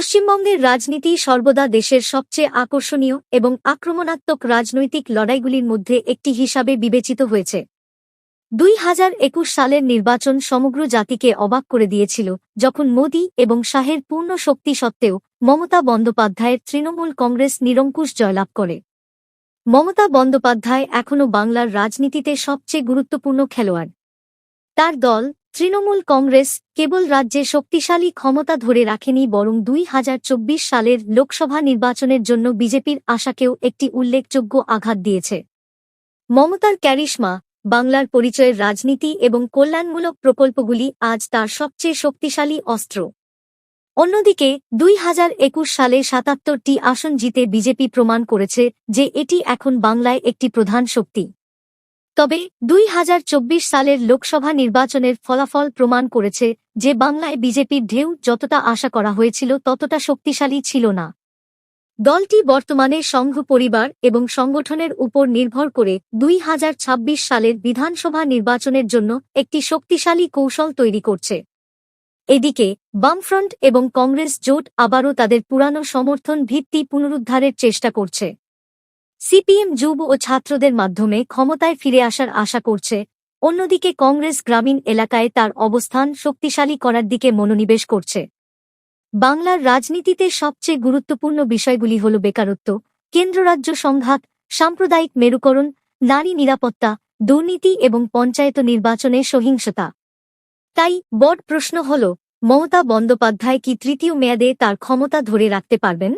পশ্চিমবঙ্গের রাজনীতি সর্বদা দেশের সবচেয়ে আকর্ষণীয় এবং আক্রমণাত্মক রাজনৈতিক লড়াইগুলির মধ্যে একটি হিসাবে বিবেচিত হয়েছে। দুই হাজার একুশ সালের নির্বাচন সমগ্র জাতিকে অবাক করে দিয়েছিল, যখন মোদী এবং শাহের পূর্ণ শক্তি সত্ত্বেও মমতা বন্দ্যোপাধ্যায়ের তৃণমূল কংগ্রেস নিরঙ্কুশ জয়লাভ করে। মমতা বন্দ্যোপাধ্যায় এখনও বাংলার রাজনীতিতে সবচেয়ে গুরুত্বপূর্ণ খেলোয়াড়। তার দল তৃণমূল কংগ্রেস কেবল রাজ্যে শক্তিশালী ক্ষমতা ধরে রাখেনি বরং দুই হাজার চব্বিশ সালের লোকসভা নির্বাচনের জন্য বিজেপির আশাকেও একটি উল্লেখযোগ্য আঘাত দিয়েছে। মমতার ক্যারিশমা, বাংলার পরিচয়ের রাজনীতি এবং কল্যাণমূলক প্রকল্পগুলি আজ তার সবচেয়ে শক্তিশালী অস্ত্র। অন্যদিকে, দুই হাজার একুশ সালে সাতাত্তরটি আসন জিতে বিজেপি প্রমাণ করেছে যে এটি এখন বাংলায় একটি প্রধান শক্তি। তবে, দুই হাজার চব্বিশ সালের লোকসভা নির্বাচনের ফলাফল প্রমাণ করেছে যে বাংলায় বিজেপির ঢেউ যতটা আশা করা হয়েছিল ততটা শক্তিশালী ছিল না। দলটি বর্তমানে সংঘ পরিবার এবং সংগঠনের উপর নির্ভর করে দুই হাজার ছাব্বিশ সালের বিধানসভা নির্বাচনের জন্য একটি শক্তিশালী কৌশল তৈরি করছে। এদিকে, বামফ্রন্ট এবং কংগ্রেস জোট আবারও তাদের পুরানো সমর্থন ভিত্তি পুনরুদ্ধারের চেষ্টা করছে। সিপিএম যুব ও ছাত্রদের মাধ্যমে ক্ষমতায় ফিরে আসার আশা করছে। অন্যদিকে কংগ্রেস গ্রামীণ এলাকায় তার অবস্থান শক্তিশালী করার দিকে মনোনিবেশ করছে। বাংলার রাজনীতিতে সবচেয়ে গুরুত্বপূর্ণ বিষয়গুলি হল বেকারত্ব কেন্দ্ররাজ্য সংঘাত, সাম্প্রদায়িক মেরুকরণ, নারী নিরাপত্তা, দুর্নীতি এবং পঞ্চায়েত নির্বাচনে সহিংসতা। তাই বড় প্রশ্ন হল, মমতা বন্দ্যোপাধ্যায় কি তৃতীয় মেয়াদে তার ক্ষমতা ধরে রাখতে পারবেন?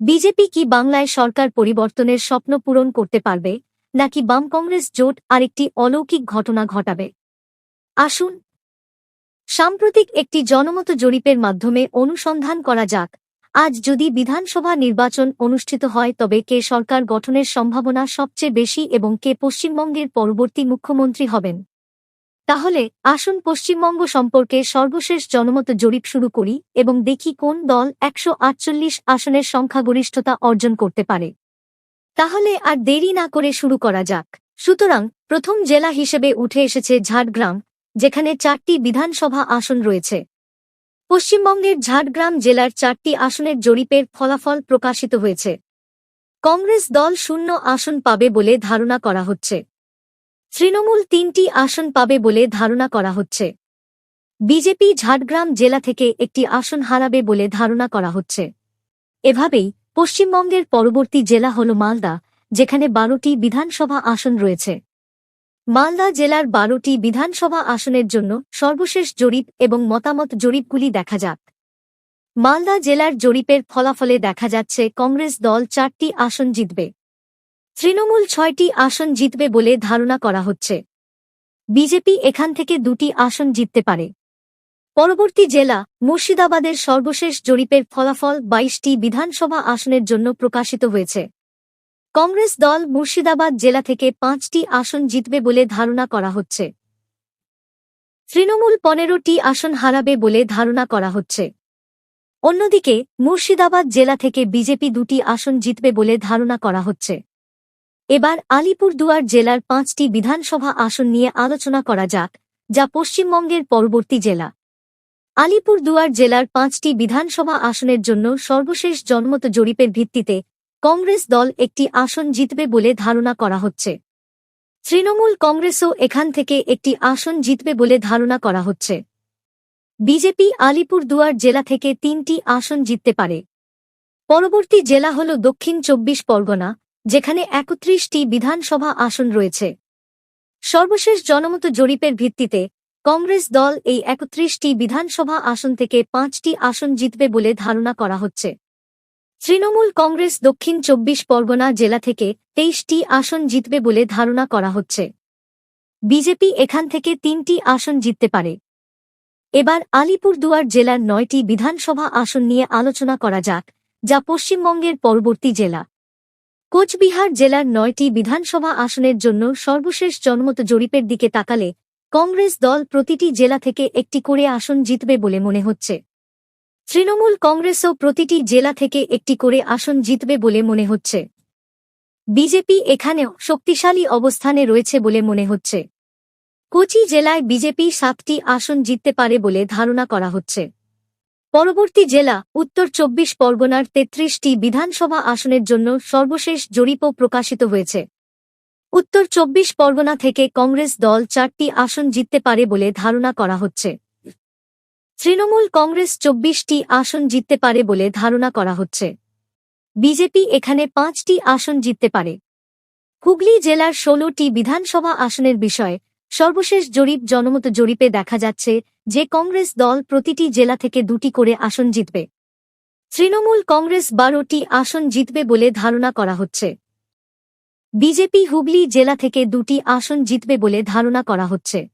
বিজেপি কি বাংলায় সরকার পরিবর্তনের স্বপ্ন পূরণ করতে পারবে, নাকি বাম কংগ্রেস জোট আরেকটি অলৌকিক ঘটনা ঘটাবে? আসুন, সাম্প্রতিক একটি জনমত জরিপের মাধ্যমে অনুসন্ধান করা যাক। আজ যদি বিধানসভা নির্বাচন অনুষ্ঠিত হয়, তবে কে সরকার গঠনের সম্ভাবনা সবচেয়ে বেশি এবং কে পশ্চিমবঙ্গের পরবর্তী মুখ্যমন্ত্রী হবেন? তাহলে আসুন পশ্চিমবঙ্গ সম্পর্কে সর্বশেষ জনমত জরিপ শুরু করি এবং দেখি কোন দল একশো আটচল্লিশ আসনের সংখ্যাগরিষ্ঠতা অর্জন করতে পারে। তাহলে আর দেরি না করে শুরু করা যাক। সুতরাং প্রথম জেলা হিসেবে উঠে এসেছে ঝাড়গ্রাম, যেখানে চারটি বিধানসভা আসন রয়েছে। পশ্চিমবঙ্গের ঝাড়গ্রাম জেলার চারটি আসনের জরিপের ফলাফল প্রকাশিত হয়েছে। কংগ্রেস দল শূন্য আসন পাবে বলে ধারণা করা হচ্ছে। তৃণমূল তিনটি আসন পাবে বলে ধারণা করা হচ্ছে। বিজেপি ঝাড়গ্রাম জেলা থেকে একটি আসন হারাবে বলে ধারণা করা হচ্ছে। এভাবেই পশ্চিমবঙ্গের পরবর্তী জেলা হল মালদা, যেখানে বারোটি বিধানসভা আসন রয়েছে। মালদা জেলার বারোটি বিধানসভা আসনের জন্য সর্বশেষ জরিপ এবং মতামত জরিপগুলি দেখা যাক। মালদা জেলার জরিপের ফলাফলে দেখা যাচ্ছে কংগ্রেস দল চারটি আসন জিতবে। তৃণমূল ছয়টি আসন জিতবে বলে ধারণা করা হচ্ছে। বিজেপি এখান থেকে দুটি আসন জিততে পারে। পরবর্তী জেলা মুর্শিদাবাদের সর্বশেষ জরিপের ফলাফল বাইশটি বিধানসভা আসনের জন্য প্রকাশিত হয়েছে। কংগ্রেস দল মুর্শিদাবাদ জেলা থেকে পাঁচটি আসন জিতবে বলে ধারণা করা হচ্ছে। তৃণমূল পনেরোটি আসন হারাবে বলে ধারণা করা হচ্ছে। অন্যদিকে মুর্শিদাবাদ জেলা থেকে বিজেপি দুটি আসন জিতবে বলে ধারণা করা হচ্ছে। এবার আলিপুরদুয়ার জেলার পাঁচটি বিধানসভা আসন নিয়ে আলোচনা করা যাক, যা পশ্চিমবঙ্গের পরবর্তী জেলা। আলিপুরদুয়ার জেলার পাঁচটি বিধানসভা আসনের জন্য সর্বশেষ জনমত জরিপের ভিত্তিতে কংগ্রেস দল একটি আসন জিতবে বলে ধারণা করা হচ্ছে। তৃণমূল কংগ্রেসও এখান থেকে একটি আসন জিতবে বলে ধারণা করা হচ্ছে। বিজেপি আলিপুরদুয়ার জেলা থেকে তিনটি আসন জিততে পারে। পরবর্তী জেলা হল দক্ষিণ চব্বিশ পরগনা যেখানে একত্রিশটি বিধানসভা আসন রয়েছে। সর্বশেষ জনমত জরিপের ভিত্তিতে কংগ্রেস দল এই একত্রিশটি বিধানসভা আসন থেকে পাঁচটি আসন জিতবে বলে ধারণা করা হচ্ছে। তৃণমূল কংগ্রেস দক্ষিণ চব্বিশ পরগনা জেলা থেকে তেইশটি আসন জিতবে বলে ধারণা করা হচ্ছে। বিজেপি এখান থেকে তিনটি আসন জিততে পারে। এবার আলিপুরদুয়ার জেলার নয়টি বিধানসভা আসন নিয়ে আলোচনা করা যাক, যা পশ্চিমবঙ্গের পরবর্তী জেলা। কোচবিহার জেলার নয়টি বিধানসভা আসনের জন্য সর্বশেষ জনমত জরিপের দিকে তাকালে কংগ্রেস দল প্রতিটি জেলা থেকে একটি করে আসন জিতবে বলে মনে হচ্ছে। তৃণমূল কংগ্রেসও প্রতিটি জেলা থেকে একটি করে আসন জিতবে বলে মনে হচ্ছে। বিজেপি এখানেও শক্তিশালী অবস্থানে রয়েছে বলে মনে হচ্ছে। কোচি জেলায় বিজেপি সাতটি আসন জিততে পারে বলে ধারণা করা হচ্ছে। পরবর্তী জেলা, উত্তর চব্বিশ পরগনার তেত্রিশটি বিধানসভা আসনের জন্য সর্বশেষ জরিপও প্রকাশিত হয়েছে। উত্তর চব্বিশ পরগনা থেকে কংগ্রেস দল চারটি আসন জিততে পারে বলে ধারণা করা হচ্ছে। তৃণমূল কংগ্রেস চব্বিশটি আসন জিততে পারে বলে ধারণা করা হচ্ছে। বিজেপি এখানে পাঁচটি আসন জিততে পারে। হুগলি জেলার ষোলোটি বিধানসভা আসনের বিষয়ে সর্বশেষ জরিপ জনমত জরিপে দেখা যাচ্ছে যে কংগ্রেস দল প্রতিটি জেলা থেকে দুটি করে আসন জিতবে। তৃণমূল কংগ্রেস বারোটি আসন জিতবে বলে ধারণা করা হচ্ছে। বিজেপি হুগলি জেলা থেকে দুটি আসন জিতবে বলে ধারণা করা হচ্ছে।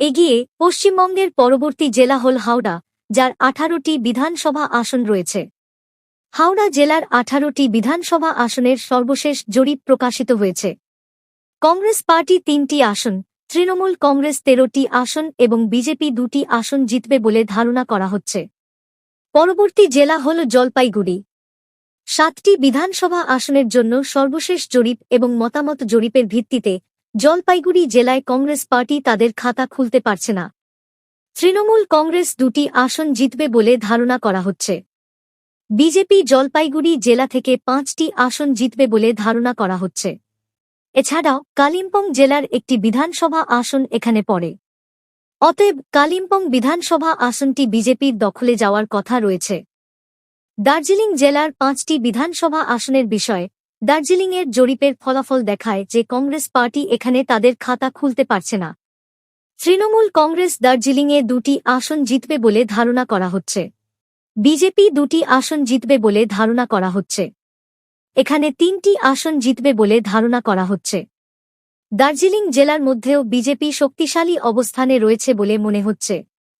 এগিয়ে পশ্চিমবঙ্গের পরবর্তী জেলা হল হাওড়া, যার আঠারোটি বিধানসভা আসন রয়েছে। হাওড়া জেলার আঠারোটি বিধানসভা আসনের সর্বশেষ জরিপ প্রকাশিত হয়েছে। কংগ্রেস পার্টি তিনটি আসন তৃণমূল কংগ্রেস তেরোটি আসন এবং বিজেপি দুটি আসন জিতবে বলে ধারণা করা হচ্ছে। পরবর্তী জেলা হল জলপাইগুড়ি। সাতটি বিধানসভা আসনের জন্য সর্বশেষ জরিপ এবং মতামত জরিপের ভিত্তিতে জলপাইগুড়ি জেলায় কংগ্রেস পার্টি তাদের খাতা খুলতে পারছে না। তৃণমূল কংগ্রেস দুটি আসন জিতবে বলে ধারণা করা হচ্ছে। বিজেপি জলপাইগুড়ি জেলা থেকে পাঁচটি আসন জিতবে বলে ধারণা করা হচ্ছে। এছাড়াও, কালিম্পং জেলার একটি বিধানসভা আসন এখানে পড়ে। অতএব, কালিম্পং বিধানসভা আসনটি বিজেপির দখলে যাওয়ার কথা রয়েছে। দার্জিলিং জেলার পাঁচটি বিধানসভা আসনের বিষয়ে দার্জিলিংয়ের জরিপের ফলাফল দেখায় যে কংগ্রেস পার্টি এখানে তাদের খাতা খুলতে পারছে না। তৃণমূল কংগ্রেস দার্জিলিংয়ে দুটি আসন জিতবে বলে ধারণা করা হচ্ছে। বিজেপি দুটি আসন জিতবে বলে ধারণা করা হচ্ছে। এখানে তিনটি আসন জিতবে বলে ধারণা করা হচ্ছে। দার্জিলিং জেলার মধ্যেও বিজেপি শক্তিশালী অবস্থানে রয়েছে বলে মনে হচ্ছে।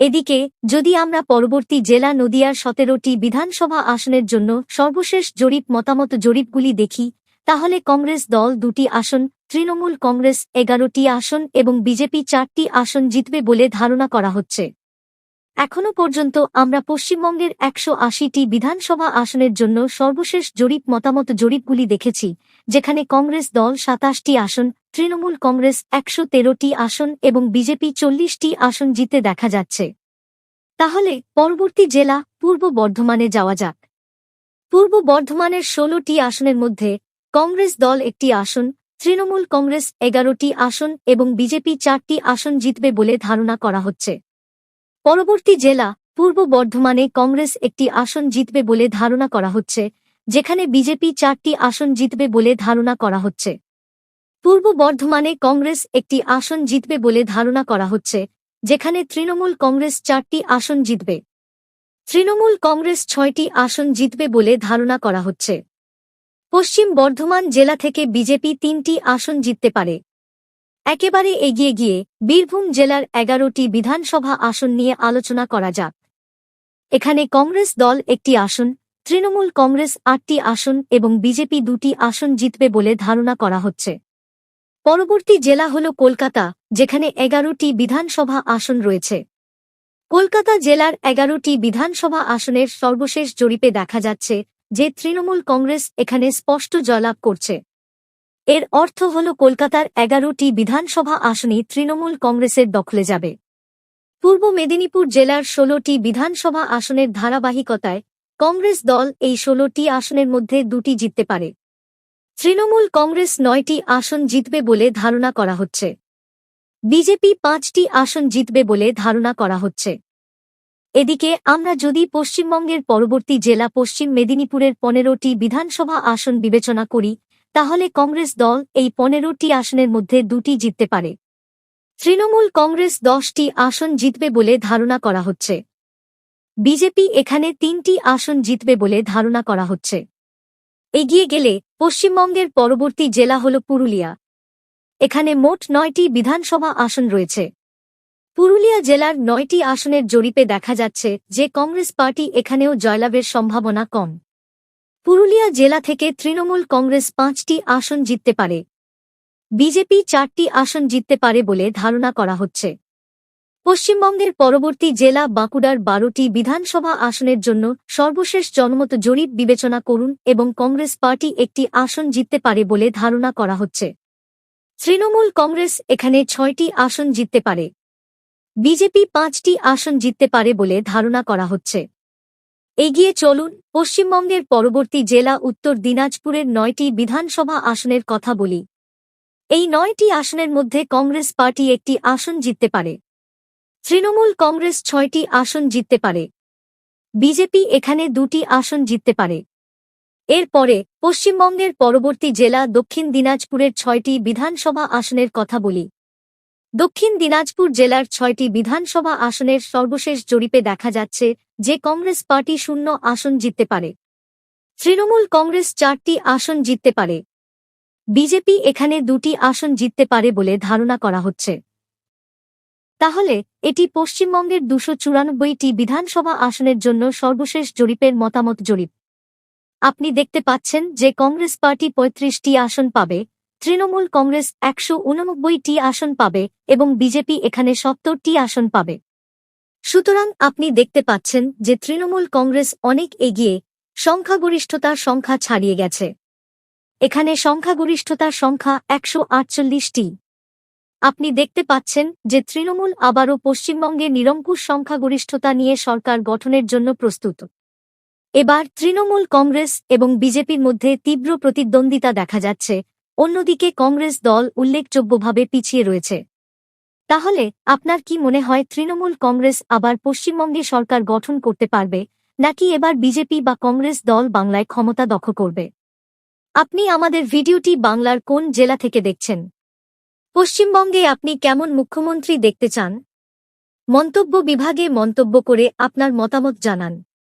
এদিকে, যদি আমরা পরবর্তী জেলা নদিয়ার সতেরোটি বিধানসভা আসনের জন্য সর্বশেষ জরিপ মতামত জরিপগুলি দেখি, তাহলে কংগ্রেস দল দুটি আসন, তৃণমূল কংগ্রেস এগারোটি আসন এবং বিজেপি চারটি আসন জিতবে বলে ধারণা করা হচ্ছে। এখনও পর্যন্ত আমরা পশ্চিমবঙ্গের একশো আশিটি বিধানসভা আসনের জন্য সর্বশেষ জরিপ মতামত জরিপগুলি দেখেছি, যেখানে কংগ্রেস দল সাতাশটি আসন, তৃণমূল কংগ্রেস একশো তেরোটি আসন এবং বিজেপি চল্লিশটি আসন জিতে দেখা যাচ্ছে। তাহলে পরবর্তী জেলা পূর্ব বর্ধমানে যাওয়া যাক। পূর্ব বর্ধমানের ষোলোটি আসনের মধ্যে কংগ্রেস দল একটি আসন, তৃণমূল কংগ্রেস এগারোটি আসন এবং বিজেপি চারটি আসন জিতবে বলে ধারণা করা হচ্ছে। পরবর্তী জেলা, পূর্ব বর্ধমানে কংগ্রেস একটি আসন জিতবে বলে ধারণা করা হচ্ছে, যেখানে বিজেপি চারটি আসন জিতবে বলে ধারণা করা হচ্ছে। পূর্ব বর্ধমানে কংগ্রেস একটি আসন জিতবে বলে ধারণা করা হচ্ছে, যেখানে তৃণমূল কংগ্রেস চারটি আসন জিতবে। তৃণমূল কংগ্রেস ছয়টি আসন জিতবে বলে ধারণা করা হচ্ছে। পশ্চিম বর্ধমান জেলা থেকে বিজেপি তিনটি আসন জিততে পারে। একেবারে এগিয়ে গিয়ে বীরভূম জেলার এগারোটি বিধানসভা আসন নিয়ে আলোচনা করা যাক। এখানে কংগ্রেস দল একটি আসন, তৃণমূল কংগ্রেস আটটি আসন এবং বিজেপি দুটি আসন জিতবে বলে ধারণা করা হচ্ছে। পরবর্তী জেলা হল কলকাতা, যেখানে এগারোটি বিধানসভা আসন রয়েছে। কলকাতা জেলার এগারোটি বিধানসভা আসনের সর্বশেষ জরিপে দেখা যাচ্ছে যে তৃণমূল কংগ্রেস এখানে স্পষ্ট জয়লাভ করছে। এর অর্থ হল কলকাতার এগারোটি বিধানসভা আসনই তৃণমূল কংগ্রেসের দখলে যাবে। পূর্ব মেদিনীপুর জেলার ষোলোটি বিধানসভা আসনের ধারাবাহিকতায় কংগ্রেস দল এই ষোলোটি আসনের মধ্যে দুটি জিততে পারে। তৃণমূল কংগ্রেস নয়টি আসন জিতবে বলে ধারণা করা হচ্ছে। বিজেপি পাঁচটি আসন জিতবে বলে ধারণা করা হচ্ছে। এদিকে আমরা যদি পশ্চিমবঙ্গের পরবর্তী জেলা পশ্চিম মেদিনীপুরের পনেরোটি বিধানসভা আসন বিবেচনা করি তাহলে কংগ্রেস দল এই পনেরোটি আসনের মধ্যে দুটি জিততে পারে। তৃণমূল কংগ্রেস দশটি আসন জিতবে বলে ধারণা করা হচ্ছে। বিজেপি এখানে তিনটি আসন জিতবে বলে ধারণা করা হচ্ছে। এগিয়ে গেলে পশ্চিমবঙ্গের পরবর্তী জেলা হল পুরুলিয়া। এখানে মোট নয়টি বিধানসভা আসন রয়েছে। পুরুলিয়া জেলার নয়টি আসনের জরিপে দেখা যাচ্ছে যে কংগ্রেস পার্টি এখানেও জয়লাভের সম্ভাবনা কম। পুরুলিয়া জেলা থেকে তৃণমূল কংগ্রেস পাঁচটি আসন জিততে পারে। বিজেপি চারটি আসন জিততে পারে বলে ধারণা করা হচ্ছে। পশ্চিমবঙ্গের পরবর্তী জেলা বাঁকুড়ার বারোটি বিধানসভা আসনের জন্য সর্বশেষ জনমত জরিপ বিবেচনা করুন এবং কংগ্রেস পার্টি একটি আসন জিততে পারে বলে ধারণা করা হচ্ছে। তৃণমূল কংগ্রেস এখানে ছয়টি আসন জিততে পারে। বিজেপি পাঁচটি আসন জিততে পারে বলে ধারণা করা হচ্ছে। এগিয়ে চলুন পশ্চিমবঙ্গের পরবর্তী জেলা উত্তর দিনাজপুরের নয়টি বিধানসভা আসনের কথা বলি। এই নয়টি আসনের মধ্যে কংগ্রেস পার্টি একটি আসন জিততে পারে। তৃণমূল কংগ্রেস ছয়টি আসন জিততে পারে। বিজেপি এখানে দুটি আসন জিততে পারে। এরপরে পশ্চিমবঙ্গের পরবর্তী জেলা দক্ষিণ দিনাজপুরের ছয়টি বিধানসভা আসনের কথা বলি। দক্ষিণ দিনাজপুর জেলার ছয়টি বিধানসভা আসনের সর্বশেষ জরিপে দেখা যাচ্ছে যে কংগ্রেস পার্টি শূন্য আসন জিততে পারে। তৃণমূল কংগ্রেস চারটি আসন জিততে পারে। বিজেপি এখানে দুটি আসন জিততে পারে বলে ধারণা করা হচ্ছে। তাহলে, এটি পশ্চিমবঙ্গের দুশো চুরানব্বইটি বিধানসভা আসনের জন্য সর্বশেষ জরিপের মতামত জরিপ। আপনি দেখতে পাচ্ছেন যে কংগ্রেস পার্টি পঁয়ত্রিশটি আসন পাবে তৃণমূল কংগ্রেস একশো উননব্বইটি আসন পাবে এবং বিজেপি এখানে সত্তরটি আসন পাবে। সুতরাং আপনি দেখতে পাচ্ছেন যে তৃণমূল কংগ্রেস অনেক এগিয়ে সংখ্যাগরিষ্ঠতার সংখ্যা ছাড়িয়ে গেছে। এখানে সংখ্যাগরিষ্ঠতার সংখ্যা একশো আটচল্লিশটি। আপনি দেখতে পাচ্ছেন যে তৃণমূল আবারও পশ্চিমবঙ্গে নিরঙ্কুশ সংখ্যাগরিষ্ঠতা নিয়ে সরকার গঠনের জন্য প্রস্তুত। এবার তৃণমূল কংগ্রেস এবং বিজেপির মধ্যে তীব্র প্রতিদ্বন্দ্বিতা দেখা যাচ্ছে অন্যদিকে কংগ্রেস দল উল্লেখযোগ্যভাবে পিছিয়ে রয়েছে। তাহলে, আপনার কি মনে হয় তৃণমূল কংগ্রেস আবার পশ্চিমবঙ্গে সরকার গঠন করতে পারবে, নাকি এবার বিজেপি বা কংগ্রেস দল বাংলায় ক্ষমতা দখল করবে? আপনি আমাদের ভিডিওটি বাংলার কোন জেলা থেকে দেখছেন? পশ্চিমবঙ্গে আপনি কেমন মুখ্যমন্ত্রী দেখতে চান? মন্তব্য বিভাগে মন্তব্য করে আপনার মতামত জানান।